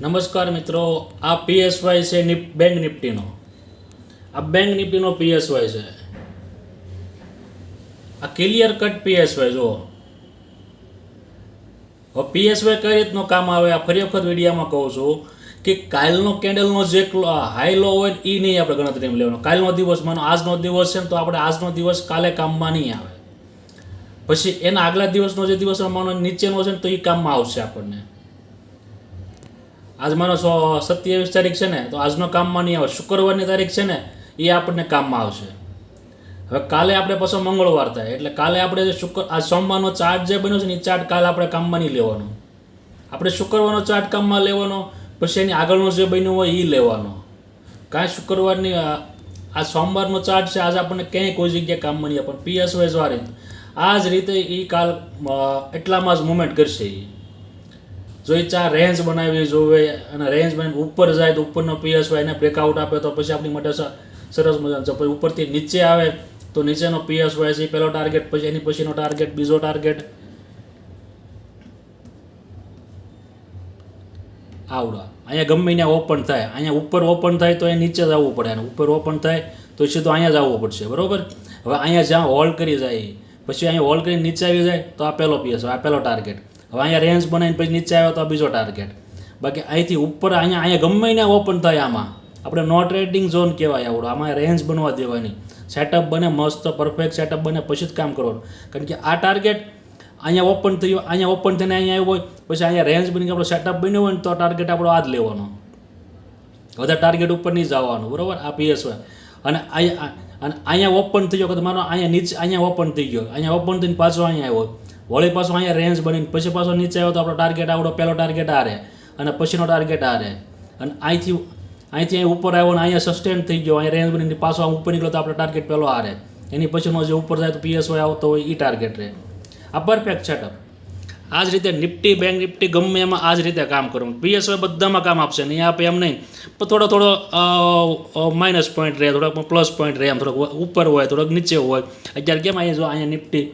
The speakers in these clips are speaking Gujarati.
નમસ્કાર મિત્રો, આ પીએસવાય છે નિપ, બેંક નિફ્ટીનો. આ બેંક નિફ્ટીનો પીએસવાય છે. આ ક્લિયર કટ પીએસવાય, જુઓ. હવે પીએસવાય કઈ રીતનું કામ આવે? આ ફરી વખત વિડીયામાં કહું છું કે કાલનો કેન્ડલનો જે હાઈ લો હોય એ નહીં આપણે ગણતરીમાં લેવાનો. કાલનો દિવસ માનો આજનો દિવસ છે ને તો આપણે આજનો દિવસ કાલે કામમાં નહીં આવે. પછી એના આગલા દિવસનો જે દિવસ માનો નીચેનો છે ને તો એ કામમાં આવશે આપણને. આજ માનો સત્યાવીસ તારીખ છે ને, તો આજનો કામમાં નહીં આવે, શુક્રવારની તારીખ છે ને, એ આપણને કામમાં આવશે. હવે કાલે આપણે પાછો મંગળવાર થાય, એટલે કાલે આપણે જે શુક્ર, આ સોમવારનો ચાર્ટ જે બન્યો છે ને, એ ચાર્ટ કાલે આપણે કામમાં નહીં લેવાનો. આપણે શુક્રવારનો ચાર્ટ કામમાં લેવાનો, પછી એની આગળનો જે બન્યો હોય એ લેવાનો. કાંઈ શુક્રવારની આ સોમવારનો ચાર્ટ છે, આજે આપણને ક્યાંય કોઈ જગ્યાએ કામમાં નહીં પણ પીએસ વાળી આ જ રીતે એ કાલ એટલામાં જ મુવમેન્ટ કરશે એ જો એ ચાર રેન્જ બનાવી જોવે અને રેન્જ બનાવીને ઉપર જાય તો ઉપરનો પીએસ હોય, એને બ્રેકઆઉટ આપે તો પછી આપણી માટે સરસ મજાનું. છે પછી ઉપરથી નીચે આવે તો નીચેનો પીએસ હોય છે પહેલો ટાર્ગેટ પછી એની પછીનો ટાર્ગેટ બીજો ટાર્ગેટ આવડા. અહીંયા ગમે ત્યાં ઓપન થાય. અહીંયા ઉપર ઓપન થાય તો એ નીચે જવું પડે. અને ઉપર ઓપન થાય તો સીધો અહીંયા જવું પડશે. બરોબર? હવે અહીંયા જ્યાં હોલ્ડ કરી જાય, પછી અહીંયા હોલ્ડ કરીને નીચે આવી જાય તો આ પહેલો પીએસ આ પહેલો ટાર્ગેટ હવે અહીંયા રેન્જ બનાવીને પછી નીચે આવ્યો તો બીજો ટાર્ગેટ બાકી અહીંથી ઉપર અહીંયા અહીંયા ગમે ને ઓપન થાય આમાં. આપણે નો ટ્રેડિંગ ઝોન કહેવાય આવડો. આમાં રેન્જ બનવા દેવાની. સેટઅપ બને મસ્ત પરફેક્ટ સેટઅપ બને, પછી જ કામ કરવાનું. કારણ કે આ ટાર્ગેટ અહીંયા ઓપન થયું, અહીંયા ઓપન થઈને અહીંયા આવ્યો હોય, પછી અહીંયા રેન્જ બની આપણો સેટઅપ બન્યો હોય ને તો ટાર્ગેટ આપણો આ જ લેવાનો. બધા ટાર્ગેટ ઉપર નહીં જવાનું, બરાબર? આ પીએસ હોય. અને અહીંયા અને અહીંયા ઓપન થઈ ગયો, કે માનો અહીંયા નીચે અહીંયા ઓપન થઈ ગયો. અહીંયા ઓપન થઈને પાછો અહીંયા આવ્યો. વળી પાછો અહીંયા રેન્જ બનીને પછી પાછો નીચે આવ્યો તો આપણો ટાર્ગેટ આવડો પહેલો ટાર્ગેટ આ રહે અને પછીનો ટાર્ગેટ આ રહે. અને અહીંથી અહીંથી અહીં ઉપર આવ્યો ને અહીંયા સસ્ટેન થઈ ગયો, અહીંયા રેન્જ બનીને પાછો આ ઉપર નીકળ્યો તો આપણો ટાર્ગેટ પહેલો આ રહે. એની પછીનો જે ઉપર જાય તો પીએસઓ આવતો હોય એ ટાર્ગેટ રહે. આ પરફેક્ટ સેટઅપ આ જ રીતે નિફ્ટી બેંક નિફ્ટી ગમે એમાં આ જ રીતે કામ કરવું. પીએસવાય બધામાં કામ આપશે નહીં. આપે એમ નહીં, પણ થોડો થોડો માઇનસ પોઈન્ટ રહે, થોડોક પ્લસ પોઈન્ટ રહે, એમ થોડોક ઉપર હોય, થોડોક નીચે હોય. અત્યારે કેમ અહીંયા જો અહીંયા નિફ્ટી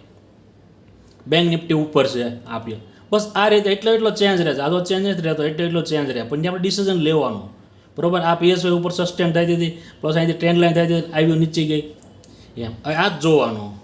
બેંક નિફ્ટી ઉપર છે આપીએ બસ આ રીતે એટલો એટલો ચેન્જ રહે છે. આ તો ચેન્જ નથી રહેતો, એટલો એટલો ચેન્જ રહે. પણ આપણે ડિસિઝન લેવાનું. બરોબર? આ પીએસવાય ઉપર સસ્ટેન થઈ હતી. પ્લસ અહીંથી ટ્રેન્ડ લાઈન થઈ હતી, આવ્યું નીચી ગઈ. એમ. આ જ જોવાનું.